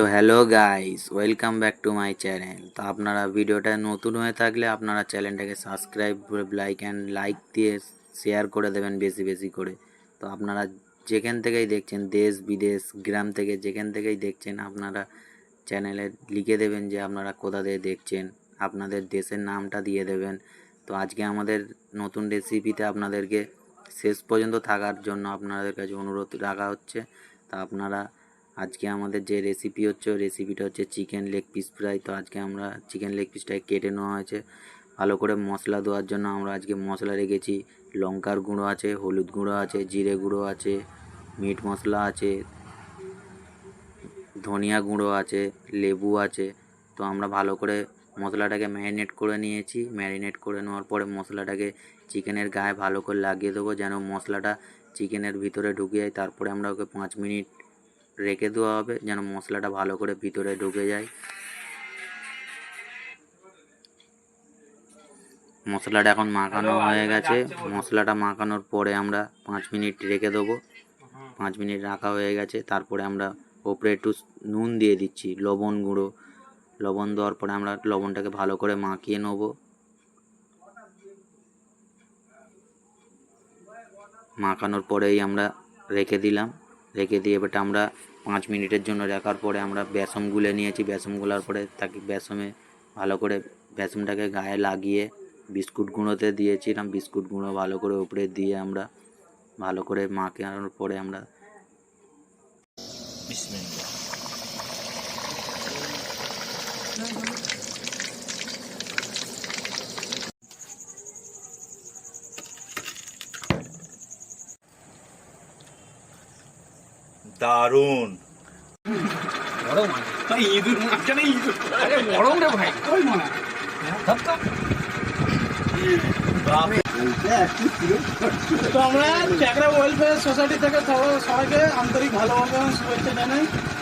তো hello guys, welcome back to my channel. তো আপনারা ভিডিওটা নতুন হয়ে থাকলে আপনারা চ্যানেলটাকে সাবস্ক্রাইব করে লাইক অ্যান্ড লাইক দিয়ে শেয়ার করে দেবেন বেশি বেশি করে। তো আপনারা যেখান থেকেই দেখছেন, দেশ, বিদেশ, গ্রাম থেকে যেখান থেকেই দেখছেন, আপনারা চ্যানেলে লিখে দেবেন যে আপনারা কোথা থেকে দেখছেন, আপনাদের দেশের নামটা দিয়ে দেবেন। তো আজকে আমাদের নতুন রেসিপিতে আপনাদেরকে শেষ পর্যন্ত থাকার জন্য আপনাদের কাছে অনুরোধ রাখা হচ্ছে। তা আপনারা আজকে আমাদের যে রেসিপি হচ্ছে রেসিপিটা হচ্ছে চিকেন লেগ পিস ফ্রাই তো আজকে আমরা চিকেন লেগ পিসটাকে কেটে নেওয়া হয়েছে। ভালো করে মশলা দেওয়ার জন্য আমরা আজকে মশলা রেখেছি। লঙ্কার গুঁড়ো আছে, হলুদ গুঁড়ো আছে, জিরে গুঁড়ো আছে মিট মশলা আছে, ধনিয়া গুঁড়ো আছে, লেবু আছে। তো আমরা ভালো করে মশলাটাকে ম্যারিনেট করে নিয়েছি। ম্যারিনেট করে নেওয়ার পরে মশলাটাকে চিকেনের গায়ে ভালো করে লাগিয়ে দেবো, যেন মশলাটা চিকেনের ভিতরে ঢুকে যায়। তারপরে আমরা ওকে পাঁচ মিনিট রেখে দেওয়া হবে, যেন মশলাটা ভালো করে ভিতরে ঢুকে যায়। মশলাটা এখন মাখানো হয়ে গেছে। মশলাটা মাখানোর পরে আমরা পাঁচ মিনিট রেখে দেবো। পাঁচ মিনিট রাখা হয়ে গেছে। তারপরে আমরা ওপরে একটু নুন দিয়ে দিচ্ছি, লবণ গুঁড়ো। লবণ দেওয়ার পরে আমরা লবণটাকে ভালো করে মাখিয়ে নেব। মাখানোর পরেই আমরা রেখে দিলাম। রেখে দিয়ে এবার আমরা পাঁচ মিনিটের জন্য রাখার পরে আমরা বেসম গুলে নিয়েছি। বেসমগুলার পরে তাকে বেসমে ভালো করে বেসমটাকে গায়ে লাগিয়ে বিস্কুট গুঁড়োতে দিয়েছিলাম। বিস্কুট গুঁড়ো ভালো করে উপরে দিয়ে আমরা ভালো করে মাখানোর পরে আমরা দারুণ। ইঁদুর আরে রে ভাই। তো আমরা চ্যাকরা ওয়েলফেয়ার সোসাইটি থেকে সবাই- সবাইকে আন্তরিক ভালোবাসা এবং শুভেচ্ছা জানাই।